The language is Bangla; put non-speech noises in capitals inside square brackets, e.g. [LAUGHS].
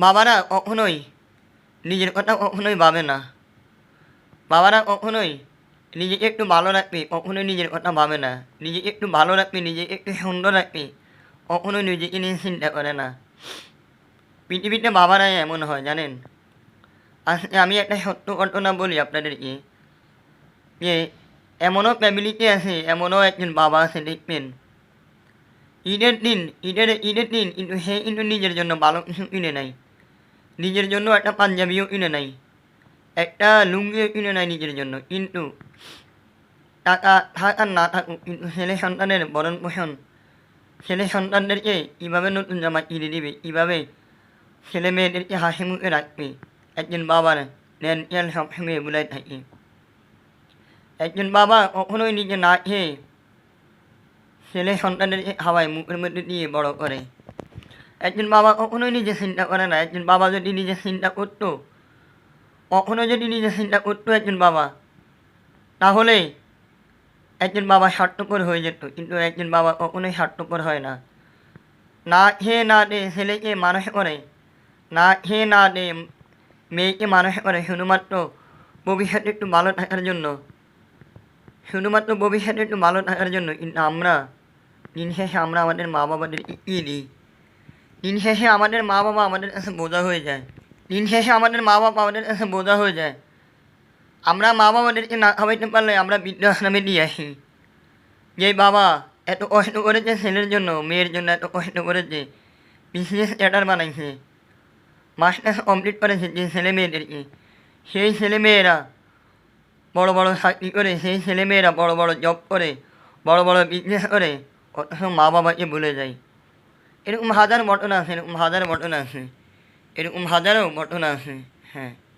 বাবারা কখনোই নিজের কথা কখনোই ভাবে না বাবারা কখনোই নিজেকে একটু ভালো রাখবে কখনোই নিজের কথা ভাবে না নিজেকে একটু ভালো রাখবে নিজেকে একটু সুন্দর রাখবে কখনোই নিজেকে নিয়ে চিন্তা করে না পৃথিবীতে বাবারাই এমন হয় জানেন আজকে আমি একটা সত্য ঘটনা বলি আপনাদেরকে যে এমনও ফ্যামিলিতে আছে এমনও একজন বাবা আছে দেখবেন ঈদের দিন ঈদের ঈদের দিন কিন্তু সে কিন্তু নিজের জন্য ভালো কিছু কিনে নেয় নিজের জন্য একটা পাঞ্জাবিও কিনে নেয় একটা লুঙ্গিও কিনে নেয় নিজের জন্য। কিন্তু টাকা থাক আর না থাকুক, কিন্তু ছেলে সন্তানের বরণ পোষণ ছেলে সন্তানদেরকে কীভাবে নতুন জামা কিনে দিবে, কীভাবে ছেলে মেয়েদেরকে হাসি মুখে রাখবে? একজন বাবার ন্যান সবসময় বলে থাকে। একজন বাবা কখনোই নিজে না খেয়ে ছেলে সন্তানদেরকে খাওয়ায় মুখের মধ্যে দিয়ে বড় করে। একজন বাবা কখনোই নিজে চিন্তা করে না। একজন বাবা যদি নিজে চিন্তা করতো, কখনো যদি নিজে চিন্তা করতো একজন বাবা, তাহলে একজন বাবা স্বার্থপর হয়ে যেত। কিন্তু একজন বাবা কখনোই স্বার্থপর হয় না। না খেয়ে না দে ছেলেকে মানুষ করে, না খেয়ে না দে মেয়েকে মানুষ করে, শুধুমাত্র ভবিষ্যতে একটু ভালো থাকার জন্য। শুধুমাত্র ভবিষ্যতে একটু ভালো থাকার জন্য। কিন্তু আমরা, দিন শেষে আমরা আমাদের মা বাবাদের দিই? দিন শেষে আমাদের মা বাবা আমাদের কাছে [LAUGHS] বোঝা হয়ে যায়। দিন শেষে আমাদের মা বাবা আমাদের কাছে [LAUGHS] বোঝা হয়ে যায়। আমরা মা বাবাদেরকে না খাওয়াইতে পারলে আমরা বৃদ্ধাশ্রমে দিয়ে আসি। যে বাবা এত কষ্ট করেছে ছেলের জন্য, মেয়ের জন্য এত কষ্ট করেছে বিজনেস চ্যাটার বানাইছে। মাস্টার্স কমপ্লিট করেছে যে ছেলে মেয়েদেরকে। সেই ছেলে মেয়েরা বড় বড় চাকরি করে, সেই ছেলে মেয়েরা বড় বড় জব করে, বড় বড় বিজনেস করে, অথচ মা বাবাকে ভুলে যায়। এরকম হাজার ঘটনা আছে এরকম হাজার ঘটনা আছে। এরকম হাজারও ঘটনা আছে হ্যাঁ।